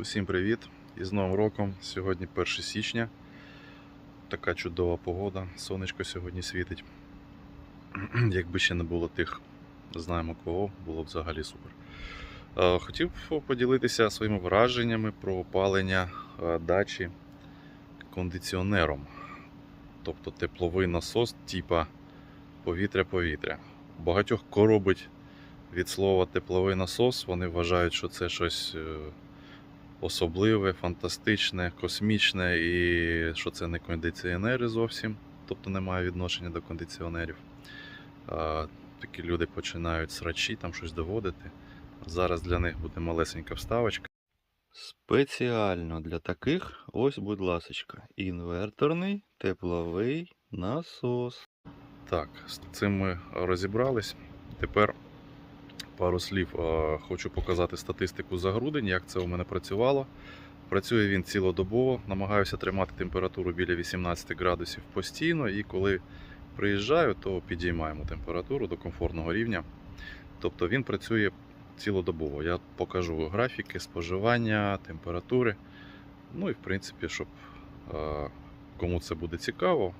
Усім привіт! І з Новим роком. Сьогодні 1 січня. Така чудова погода. Сонечко сьогодні світить. Якби ще не було тих, знаємо кого, було б взагалі супер. Е, Хотів поділитися своїми враженнями про опалення е, дачі кондиціонером. Тобто тепловий насос, типа повітря-повітря. Багатьох коробить від слова тепловий насос. Вони вважають, що це щось. Особливе, фантастичне, космічне і що це не кондиціонери зовсім, тобто немає відношення до кондиціонерів. Такі люди починають срачі, там щось доводити. Зараз для них буде малесенька вставочка. Спеціально для таких, ось, будь ласочка, інверторний тепловий насос. Так, з цим ми розібрались. Тепер пару слів. Е, Хочу показати статистику за грудень, як це у мене працювало. Працює він цілодобово, намагаюся тримати температуру біля 18 градусів постійно, і коли приїжджаю, то підіймаємо температуру до комфортного рівня. Тобто він працює цілодобово. Я покажу графіки споживання, температури. Ну і в принципі, щоб е, кому це буде цікаво,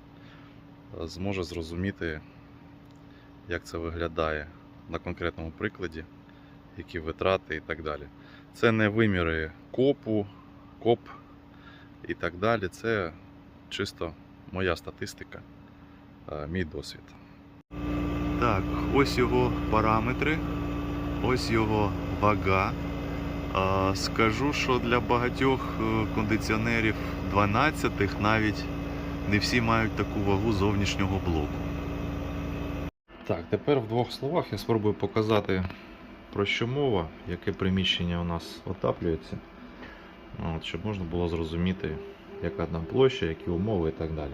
е, зможе зрозуміти, як це виглядає на конкретному прикладі, які витрати і так далі. Це не виміри копу, коп і так далі. Це чисто моя статистика, е, мій досвід. Так, ось його параметри, ось його вага. Скажу, що для багатьох е, кондиціонерів 12-х навіть не всі мають таку вагу зовнішнього блоку. Так, тепер в двох словах я спробую показати, про що мова, яке приміщення у нас отаплюється, От, щоб можна було зрозуміти, яка там площа, які умови і так далі.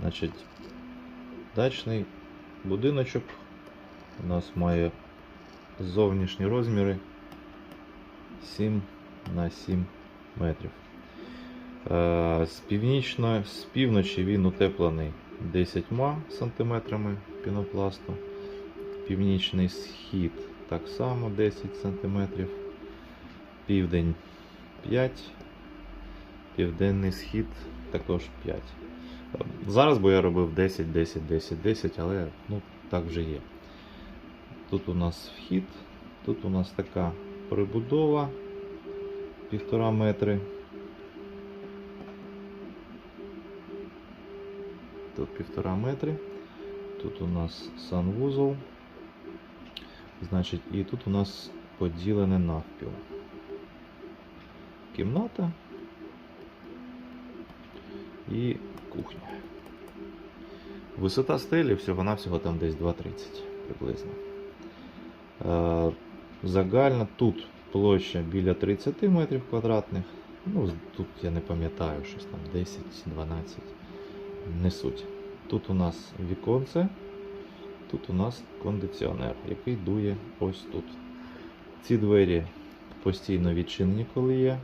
Значить, дачний будиночок у нас має зовнішні розміри 7 на 7 метрів. Е, З північної, з півночі він утеплений 10 сантиметрами пінопласту. Північний схід так само 10 см. Південь 5. Південний схід також 5. Зараз би я робив 10, 10, 10, 10, але ну, так вже є. Тут у нас вхід, тут у нас така прибудова 1,5 метри. Тут півтора метри. Тут у нас санвузол. Значить, і тут у нас поділене навпіл. Кімната і кухня. Висота стелі всього-навсього там десь 2,30 приблизно. Е, Загальна тут площа біля 30 метрів квадратних. Ну, тут я не пам'ятаю, щось там 10-12 не суть. Тут у нас віконце, тут у нас кондиціонер, який дує ось тут. Ці двері постійно відчинені, коли є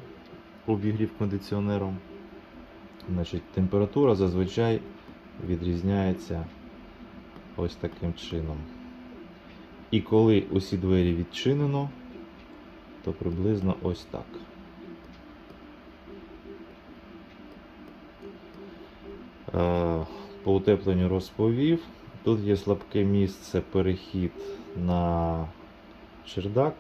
обігрів кондиціонером. Значить, температура зазвичай відрізняється ось таким чином. І коли усі двері відчинено, то приблизно ось так. По утепленню розповів. Тут є слабке місце перехід на чердак.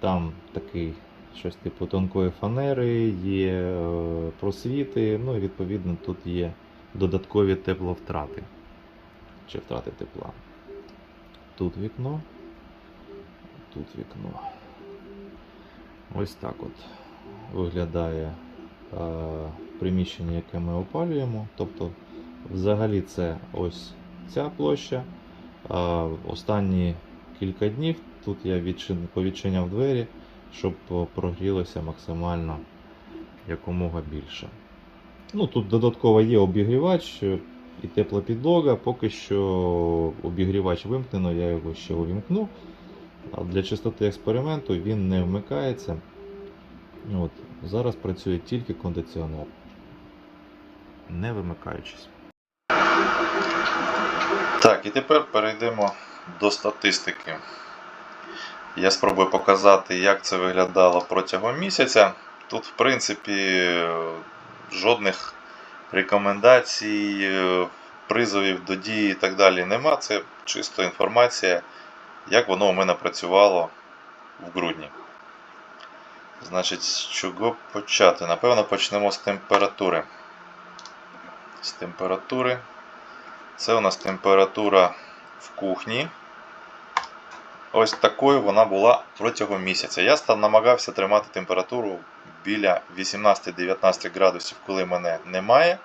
Там такий щось типу тонкої фанери, є е, просвіти, ну і відповідно тут є додаткові тепловтрати чи втрати тепла. Тут вікно, тут вікно. Ось так от виглядає е, приміщення, яке ми опалюємо. Тобто, взагалі, це ось ця площа. Останні кілька днів тут я відчин, повідчиняв двері, щоб прогрілося максимально якомога більше. Ну, тут додатково є обігрівач е, і тепла підлога. Поки що обігрівач вимкнено, я його ще увімкну. А для чистоти експерименту він не вмикається. От, зараз працює тільки кондиціонер, не вимикаючись. Так, і тепер перейдемо до статистики. Я спробую показати, як це виглядало протягом місяця. Тут, в принципі, жодних рекомендацій, призовів до дії і так далі нема. Це чисто інформація, як воно у мене працювало в грудні. Значить, з чого почати? Напевно, почнемо з температури. З температури. Це у нас температура в кухні. Ось такою вона була протягом місяця. Я намагався тримати температуру біля 18-19 градусів, коли мене немає.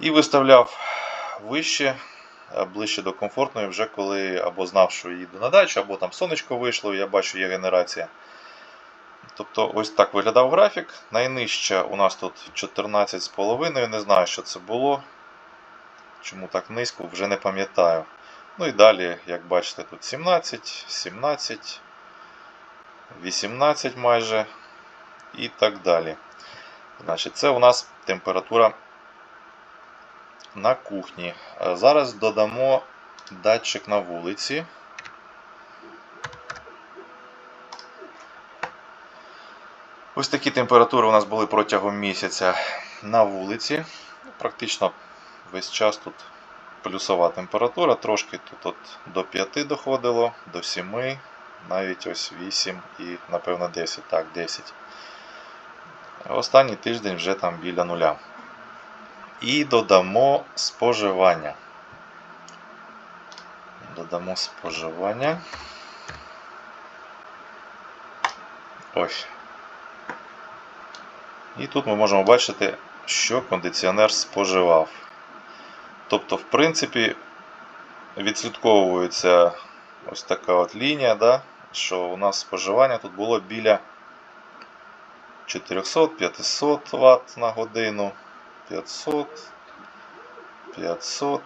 І виставляв вище, ближче до комфортної, вже коли або знав, що їду на дачу, або там сонечко вийшло, я бачу, є генерація. Тобто ось так виглядав графік. Найнижча у нас тут 14,5. Не знаю, що це було. Чому так низько, вже не пам'ятаю. Ну і далі, як бачите, тут 17, 17, 18 майже і так далі. Значить, Це у нас температура на кухні. Зараз додамо датчик на вулиці. Ось такі температури у нас були протягом місяця на вулиці. Практично весь час тут плюсова температура, трошки тут от до 5 доходило, до 7, навіть ось 8 і, напевно, 10. Так, 10. Останній тиждень вже там біля нуля. І додамо споживання. Додамо споживання. Ось. І тут ми можемо бачити, що кондиціонер споживав. Тобто, в принципі, відслідковується ось така от лінія, да, що у нас споживання тут було біля 400-500 Вт на годину. 500, 500.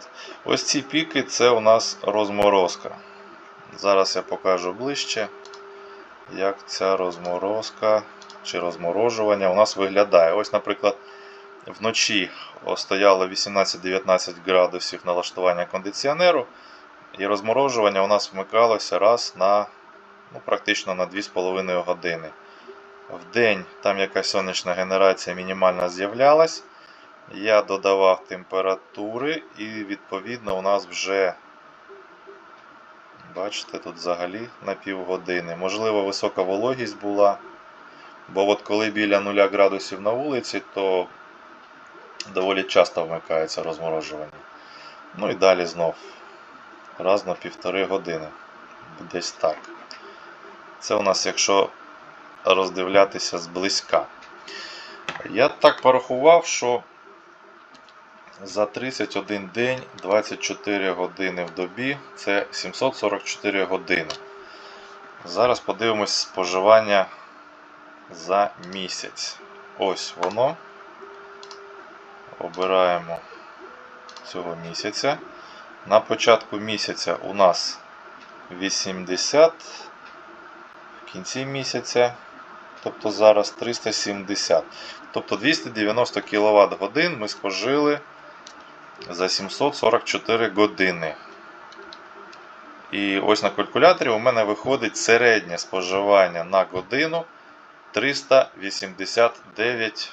Ось ці піки це у нас розморозка. Зараз я покажу ближче, як ця розморозка чи розморожування у нас виглядає. Ось, наприклад, вночі стояло 18-19 градусів налаштування кондиціонеру, і розморожування у нас вмикалося раз на ну, практично на 2,5 години. В день там якась сонячна генерація мінімальна з'являлась. Я додавав температури, і відповідно у нас вже, бачите, тут взагалі на півгодини. Можливо, висока вологість була. Бо от коли біля 0 градусів на вулиці, то доволі часто вмикається розморожування. Ну і далі знов раз на півтори години. Десь так. Це у нас, якщо роздивлятися зблизька. Я так порахував, що за 31 день 24 години в добі це 744 години. Зараз подивимось споживання за місяць. Ось воно. Обираємо цього місяця. На початку місяця у нас 80, в кінці місяця, тобто зараз 370. Тобто 290 кВт годин ми спожили за 744 години. І ось на калькуляторі у мене виходить середнє споживання на годину 389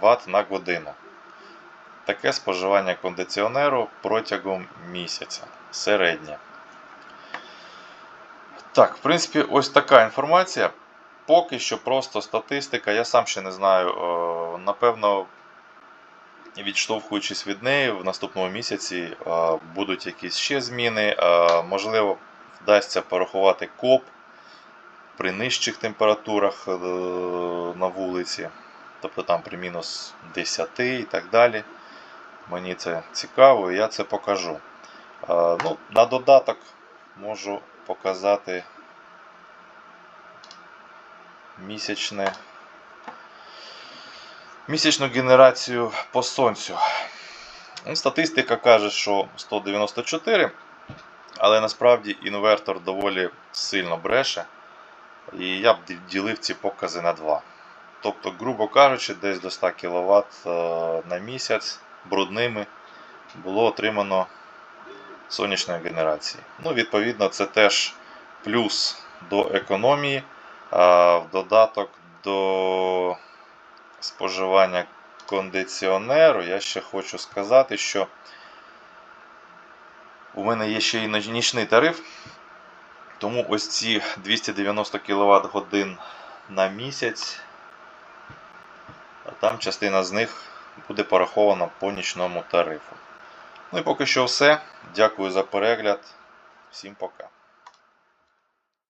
Вт на годину. Таке споживання кондиціонеру протягом місяця. Середнє. Так, в принципі, ось така інформація. Поки що просто статистика. Я сам ще не знаю. Напевно, відштовхуючись від неї, в наступному місяці будуть якісь ще зміни. Можливо, вдасться порахувати коп при нижчих температурах е, на вулиці, тобто там при мінус 10 і так далі. Мені це цікаво і я це покажу. Ну, На додаток можу показати місячне, місячну генерацію по сонцю. Ну, Статистика каже, що 194, але насправді інвертор доволі сильно бреше. І я б ділив ці покази на 2. Тобто, грубо кажучи, десь до 100 кВт на місяць брудними було отримано сонячної генерації. Ну, Відповідно, це теж плюс до економії, а в додаток до споживання кондиціонеру, я ще хочу сказати, що у мене є ще і нічний тариф. Тому ось ці 290 кВт годин на місяць, а там частина з них буде порахована по нічному тарифу. Ну і поки що все. Дякую за перегляд. Всім пока.